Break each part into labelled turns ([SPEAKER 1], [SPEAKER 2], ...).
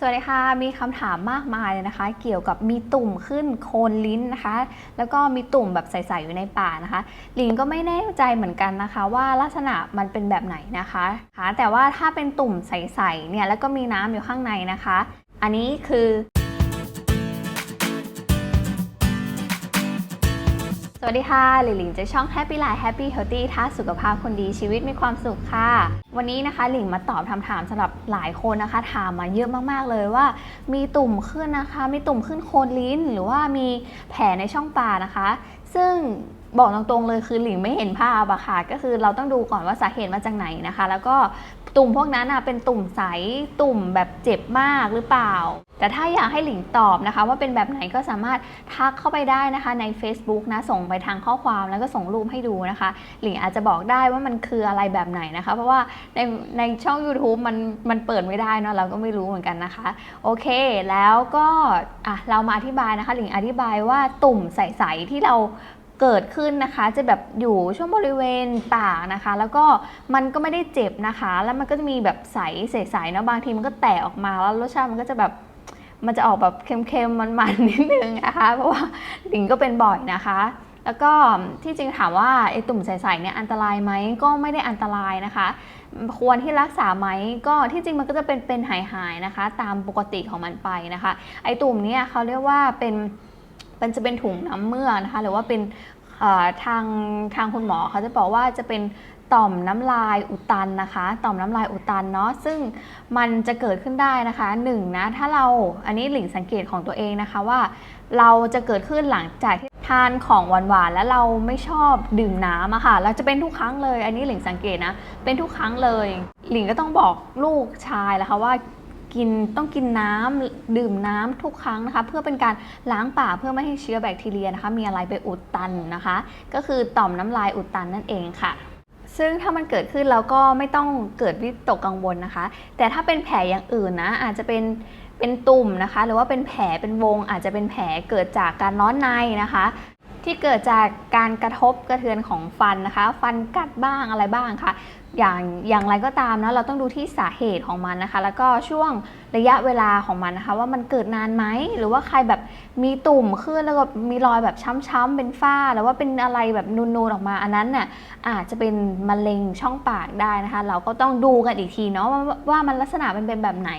[SPEAKER 1] สวัสดีค่ะ มีคำถามมากมายเลยนะคะ เกี่ยวกับมีตุ่มขึ้นโคนลิ้นนะคะ แล้วก็มีตุ่มแบบใสๆอยู่ในปากนะคะลิงก็ไม่แน่ใจเหมือนกันนะคะ ว่าลักษณะมันเป็นแบบไหนนะคะแต่ว่าถ้าเป็นตุ่มใสๆเนี่ยแล้วก็มีน้ำอยู่ข้างในนะคะ อันนี้คือ วัสดีค่ะหลิงหลิงจากช่อง Happy Life Happy Healthy ท่าสุขภาพคนดีชีวิตมีความสุขค่ะ วันนี้นะคะหลิงมาตอบคำถามสำหรับหลายคนนะคะ ถามมาเยอะมากๆเลยว่า มีตุ่มขึ้นนะคะ มีตุ่มขึ้นโคนลิ้น หรือว่ามีแผลในช่องปากนะคะซึ่งบอกตรงๆเลยคือหลิงไม่เห็นภาพอะค่ะก็คือเราต้องดูก่อนว่าสาเหตุมาจากไหนนะคะ แล้วก็ตุ่มพวกนั้นอะเป็นตุ่มใสตุ่มแบบเจ็บมากหรือเปล่า แต่ถ้าอยากให้หลิงตอบนะคะ ว่าเป็นแบบไหนก็สามารถทักเข้าไปได้นะคะใน Facebook นะส่งไปทางข้อความแล้วก็ส่งรูปให้ดูนะคะ หลิงอาจจะบอกได้ว่ามันคืออะไรแบบไหนนะคะ เพราะว่าในในช่อง YouTube มันมันเปิดไม่ได้เนอะเราก็ไม่รู้เหมือนกันนะคะ โอเค แล้วก็อะเรามาอธิบายนะคะ หลิงอธิบายว่าตุ่มใสๆที่เรา เกิดขึ้นนะคะ จะแบบอยู่ช่วงบริเวณปากนะคะ แล้วก็มันก็ไม่ได้เจ็บนะคะ แล้วมันก็จะมีแบบใสใสๆเนาะบางทีมันก็แตกออกมาแล้วรสชาติมันก็จะแบบมันจะออกแบบเค็มๆมันๆนิดนึงนะคะ เพราะว่าหลิงก็เป็นบ่อยนะคะแล้วก็ที่จริงถามว่าไอ้ตุ่มใสๆเนี่ยอันตรายไหมก็ไม่ได้อันตรายนะคะ ควรที่รักษาไหมก็ที่จริงมันก็จะเป็นเป็นหายหายๆนะคะ ตามปกติของมันไปนะคะ ไอ้ตุ่มเนี่ยเขาเรียกว่าเป็น มันจะเป็นถุงน้ำเมื่อนะคะ หรือว่าเป็นทางทางคุณหมอเขาจะบอกว่าจะเป็นต่อมน้ำลายอุดตันนะคะ ต่อมน้ำลายอุดตันเนาะซึ่งมันจะเกิดขึ้นได้นะคะหนึ่งนะถ้าเราอันนี้หลิงสังเกตของตัวเองนะคะว่า เราจะเกิดขึ้นหลังจากที่ทานของหวานๆแล้วเราไม่ชอบดื่มน้ำอะค่ะเราจะเป็นทุกครั้งเลย อันนี้หลิงสังเกตนะเป็นทุกครั้งเลย หลิงก็ต้องบอกลูกชายแล้วค่ะว่า กินต้องกินน้ำดื่มน้ำทุกครั้งนะคะ เพื่อเป็นการล้างปากเพื่อไม่ให้เชื้อแบคทีเรียนะคะ มีอะไรไปอุดตันนะคะ ก็คือต่อมน้ำลายอุดตันนั่นเองค่ะซึ่งถ้ามันเกิดขึ้นเราก็ไม่ต้องเกิดวิตกกังวลนะคะ แต่ถ้าเป็นแผลอย่างอื่นนะ อาจจะเป็นเป็นตุ่มนะคะ หรือว่าเป็นแผลเป็นวงอาจจะเป็นแผลเกิดจากการร้อนในนะคะ ที่เกิดจากการกระทบกระเทือนของฟันนะคะ ฟันกัดบ้างอะไรบ้างค่ะอย่างอย่างไรก็ตามนะเราต้องดูที่สาเหตุของมันนะคะ แล้วก็ช่วงระยะเวลาของมันนะคะ ว่ามันเกิดนานไหมหรือว่าใครแบบมีตุ่มขึ้นแล้วก็มีรอยแบบช้ำๆเป็นฝ้าหรือว่าเป็นอะไรแบบนูนๆออกมา อันนั้นน่ะอาจจะเป็นมะเร็งช่องปากได้นะคะ เราก็ต้องดูกันอีกทีเนาะว่าว่ามันลักษณะมันเป็นแบบไหน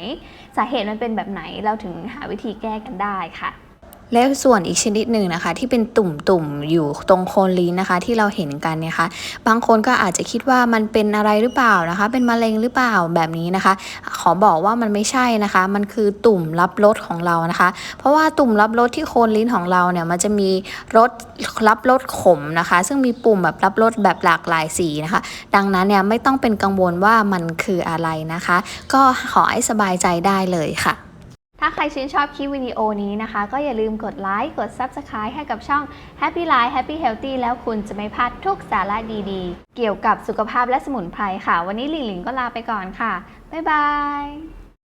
[SPEAKER 1] สาเหตุมันเป็นแบบไหนเราถึงหาวิธีแก้กันได้ค่ะ
[SPEAKER 2] แล้วส่วนอีกชนิดหนึ่งนะคะ ที่เป็นตุ่มๆอยู่ตรงโคนลิ้นนะคะ ที่เราเห็นกันเนี่ยค่ะบางคนก็อาจจะคิดว่ามันเป็นอะไรหรือเปล่านะคะ เป็นมะเร็งหรือเปล่าแบบนี้นะคะ ขอบอกว่ามันไม่ใช่นะคะ มันคือตุ่มรับรสของเรานะคะ เพราะว่าตุ่มรับรสที่โคนลิ้นของเราเนี่ยมันจะมีรสรับรสขมนะคะ ซึ่งมีปุ่มแบบรับรสแบบหลากหลายสีนะคะ ดังนั้นเนี่ยไม่ต้องเป็นกังวลว่ามันคืออะไรนะคะ ก็ขอให้สบายใจได้เลยค่ะา
[SPEAKER 1] ใครชื่นชอบคลิปวิดีโอนี้นะคะ ก็อย่าลืมกดไลค์ กด Subscribe ให้กับช่อง Happy Life Happy Healthy แล้วคุณจะไม่พลาดทุกสาระดีๆ เกี่ยวกับสุขภาพและสมุนไพรค่ะ วันนี้หลิงหลิงก็ลาไปก่อนค่ะ บ๊ายบาย